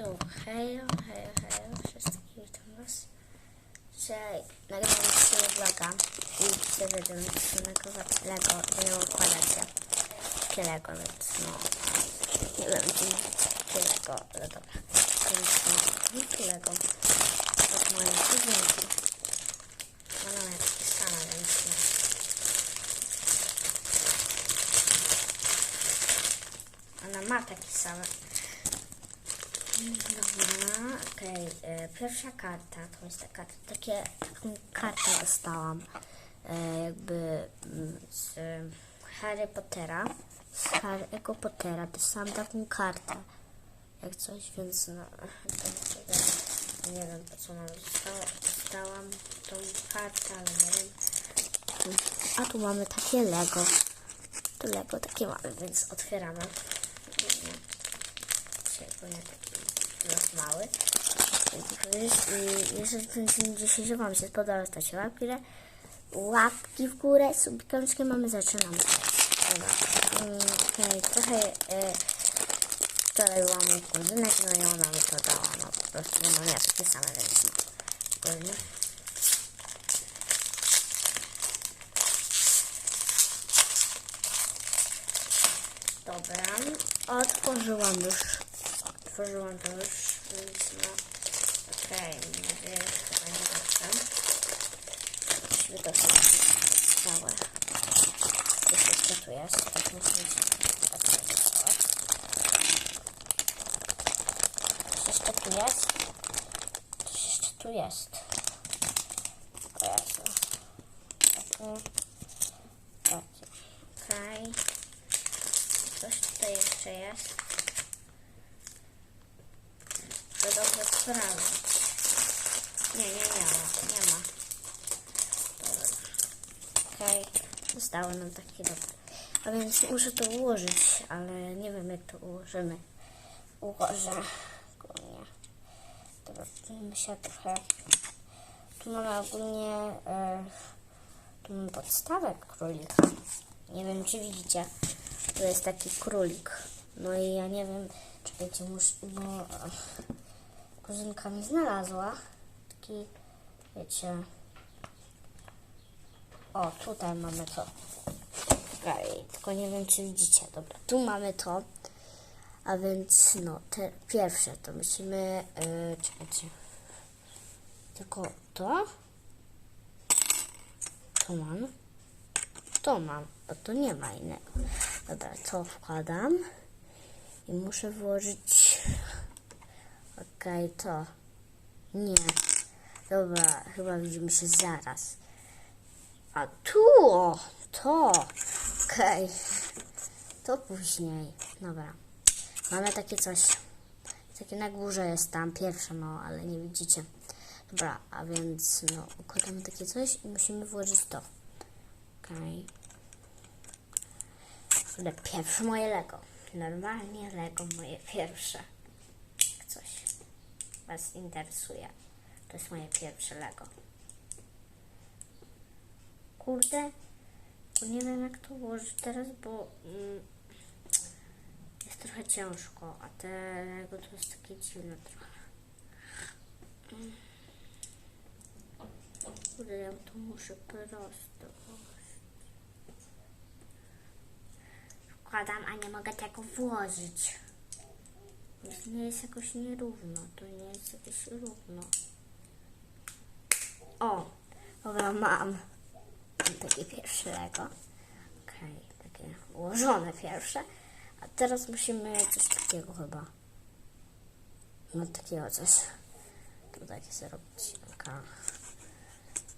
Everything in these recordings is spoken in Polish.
O, hejo, hejo, hejo, wszystkich witam was. Dzisiaj nagrywam dzisiaj vloga i dzisiaj będziemy nagrywać Lego, układać się takie Lego, więc no, nie wiem, czy jakie Lego, ale dobra. Więc no, Lego od mojej kuzynki. Ona ma takie same, więc no. Ona ma takie same. Dobra, okej. e, Pierwsza karta to jest taka, takie, taką kartę dostałam e, jakby mm, z Harry Pottera. Z Harry'ego Pottera dostałam taką kartę jak coś, więc no nie wiem po co mam dostała, dostałam tą kartę, ale nie wiem. A tu mamy takie Lego. Tu Lego takie mamy, więc otwieramy. Dzisiaj powinien taki los mały. Jeżeli ten film dzisiejszy Wam się spodobał, stać łapki, łapki w górę, subikączkę mamy, zaczynamy. Dobra. Okej, trochę e, wczoraj byłam u kuzynek, no i ona mi to dała, no po prostu, no nie, takie same, no. Pewnie. Dobra, otworzyłam już. Otworzyłam to już, więc no. Okej, mam nadzieję, że to będzie dobrze. Musimy to wszystko całe. Coś jeszcze tu jest, tak się otworzyć. Coś jeszcze tu jest? Coś jeszcze tu jest. O Jezu. Takie. Takie. Okej. Coś tutaj jeszcze jest. To sprawdzić. Nie, nie, nie ma. Nie ma. Dobra. Okej. Zostały nam takie dobre. A więc muszę to ułożyć, ale nie wiem jak to ułożymy. Ułożę. Ogólnie. Dobra, się trochę... Tu mamy ogólnie... E, tu mamy podstawę królika. Nie wiem, czy widzicie. To jest taki królik. No i ja nie wiem, czekajcie, muszę, bo kuzynka mi znalazła taki, wiecie, o, tutaj mamy to. Okej, tylko nie wiem, czy widzicie. Dobra, tu mamy to. A więc, no, te pierwsze to musimy, yy, czekajcie, tylko to, to mam, to mam, a to nie ma innego. Dobra, to wkładam i muszę włożyć. Okej, to. Nie. Dobra, chyba widzimy się zaraz. A tu, o, to. Okej. To później. Dobra. Mamy takie coś. Takie na górze jest tam pierwsze, no, ale nie widzicie. Dobra, a więc, no, układamy takie coś i musimy włożyć to. Okej. Kurde, pierwsze moje Lego. Normalnie Lego moje pierwsze. Jak coś Was interesuje. To jest moje pierwsze Lego. Kurde, bo nie wiem jak to ułożyć teraz, bo mm, jest trochę ciężko, a te Lego to jest takie dziwne trochę. Kurde, ja to muszę prosto wkładam, a nie mogę tego włożyć. Nie jest jakoś nierówno. To nie jest jakoś równo. O, dobra, mam. Takie pierwsze Lego. Okej, takie ułożone pierwsze. A teraz musimy coś takiego chyba. No takiego coś. Tutaj zrobić.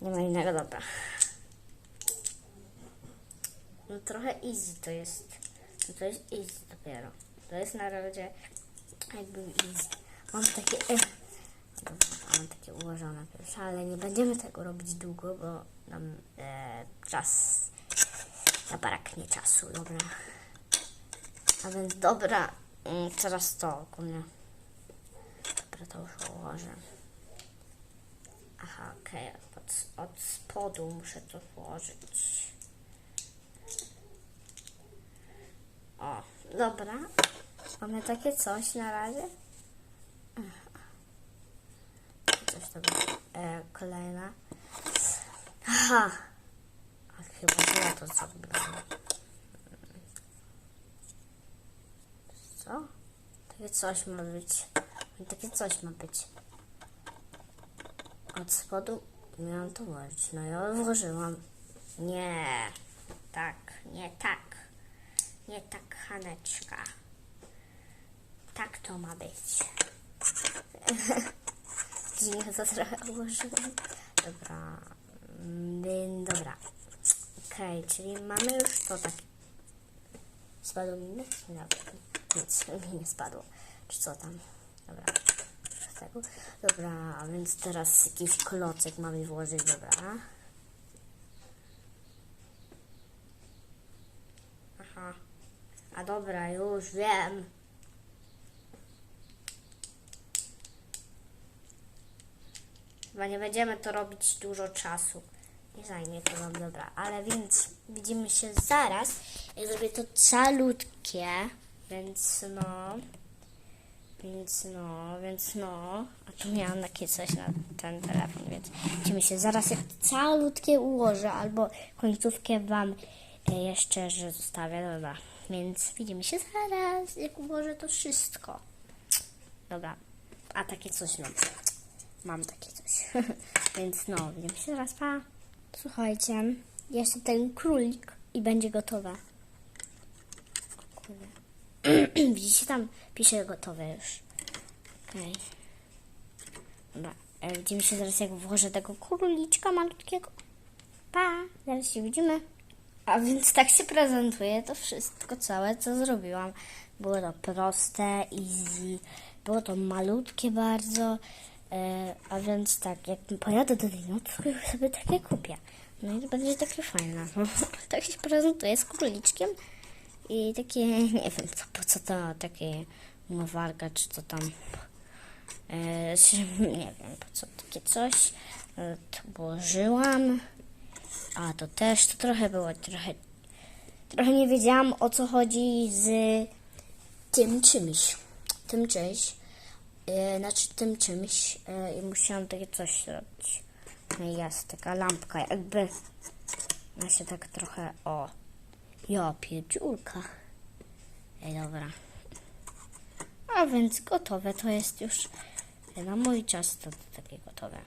Nie ma innego, dobra. No trochę easy to jest. No to jest easy dopiero. To jest na razie jakby. Mam takie... E, mam takie ułożone pierwsze, ale nie będziemy tego robić długo, bo nam e, czas... Zabraknie czasu, dobra. A więc dobra, mm, teraz to ogólnie. Dobra, to już ułożę. Aha, okej, od, od spodu muszę to włożyć. O, dobra. Mamy takie coś na razie. dobra. E, kolejna. Aha! A chyba źle to zrobiłam. Co? Takie coś ma być. Takie coś ma być. Od spodu miałam to włożyć. No ja włożyłam. Nie. Tak, nie tak. Nie tak, Haneczka. Tak to ma być. Dziwnie to trochę ułożyłam. Dobra. Mm, Dobra. Okej, czyli mamy już to tak. Spadło mi? Nie, nic mi nie spadło. Czy co tam? Dobra. Dobra, więc teraz jakiś klocek mamy włożyć, dobra. Aha. A dobra, już wiem. Chyba nie będziemy to robić dużo czasu. Nie zajmie to nam dobra. Ale więc widzimy się zaraz. Ja zrobię to calutkie. Więc no. Więc no, więc no. A tu miałam takie coś na ten telefon, więc widzimy się zaraz jak calutkie ułożę, albo końcówkę wam e, jeszcze, że zostawię, dobra. Więc widzimy się zaraz, jak ułożę to wszystko. Dobra, a takie coś mam. Mam takie coś. Więc no, widzimy się zaraz, pa. Słuchajcie, jeszcze ten królik i będzie gotowe. Widzicie, tam pisze gotowe już. Okej. Dobra, e, widzimy się zaraz, jak włożę tego króliczka malutkiego. Pa, zaraz się widzimy. A więc tak się prezentuje to wszystko całe, co zrobiłam. Było to proste, easy, było to malutkie bardzo. E, a więc tak, jak pojadę do Dino, to sobie takie kupię. No i będzie takie fajne. tak się prezentuje z króliczkiem. I takie, nie wiem, co, po co to, takie umywalka, czy co tam. E, nie wiem, po co takie coś. E, to włożyłam. A to też, to trochę było, trochę, trochę nie wiedziałam o co chodzi z tym czymś. Tym czymś. E, znaczy tym czymś. E, I musiałam takie coś zrobić. No jest taka lampka, jakby. Ja się tak trochę, o. Ja pierdziulka. Ej, dobra. A więc gotowe to jest już. Na mój czas to, takie gotowe.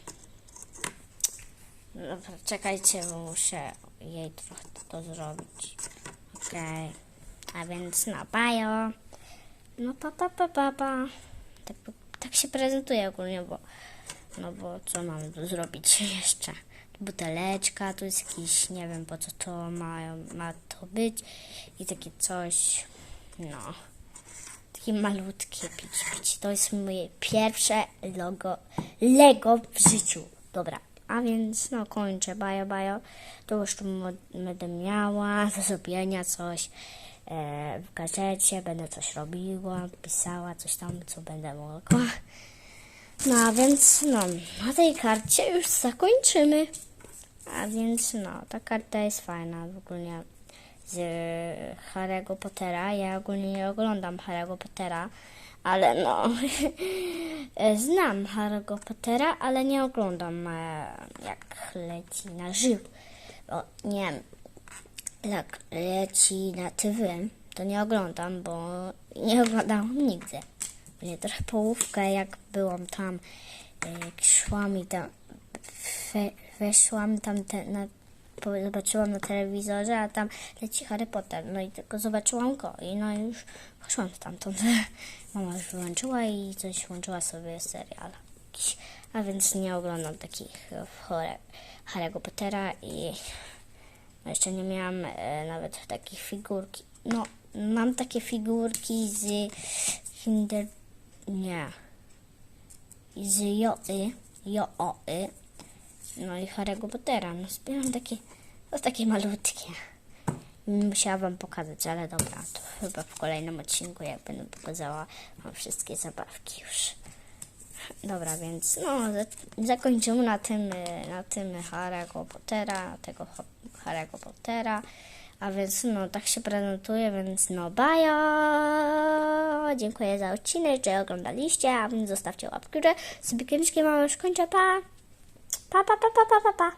Dobra, czekajcie, bo muszę jej trochę to zrobić. Okej. A więc no, bajo. No pa, pa, pa, pa, pa. Tak, tak się prezentuje ogólnie, bo no bo co mam tu zrobić jeszcze? Buteleczka, tu jest jakiś, nie wiem po co to ma, ma to być i takie coś, no, takie malutkie pić, pić. To jest moje pierwsze logo, Lego w życiu. Dobra, a więc no kończę, bajo, bajo. To już tu będę miała do zrobienia coś w gazecie, będę coś robiła, pisała coś tam, co będę mogła. No a więc no, na tej karcie już zakończymy. A więc no, ta karta jest fajna w ogóle z Harry'ego Pottera. Ja ogólnie nie oglądam Harry'ego Pottera, ale no, znam Harry'ego Pottera, ale nie oglądam e, jak leci na żywo. Bo nie wiem, jak leci na TV, to nie oglądam, bo nie oglądałam nigdy. Nie, trochę połówkę, jak byłam tam, e, jak szłam i tam, we, weszłam tam, te, na, zobaczyłam na telewizorze, a tam leci Harry Potter, no i tylko zobaczyłam go i no już poszłam stamtąd. Mama już wyłączyła i coś włączyła sobie serial a więc nie oglądam takich e, chore Harry'ego Pottera i no jeszcze nie miałam e, nawet takich figurki. No, mam takie figurki z Kinder... Nie. Z Joy. Joy. No i Harry'ego Pottera. No zbieram takie... To takie malutkie. Musiałam wam pokazać, ale dobra, to chyba w kolejnym odcinku, jak będę pokazała wam wszystkie zabawki już. Dobra, więc no, za- zakończymy na tym, y, na tym Harry'ego Pottera, tego Harry'ego Pottera. A więc no, tak się prezentuje, więc no bajo! Dziękuję za odcinek, że oglądaliście, a więc zostawcie łapkę w górę. Sobie kieliszki mamy już kończę, pa! Pa, pa, pa, pa, pa, pa, pa.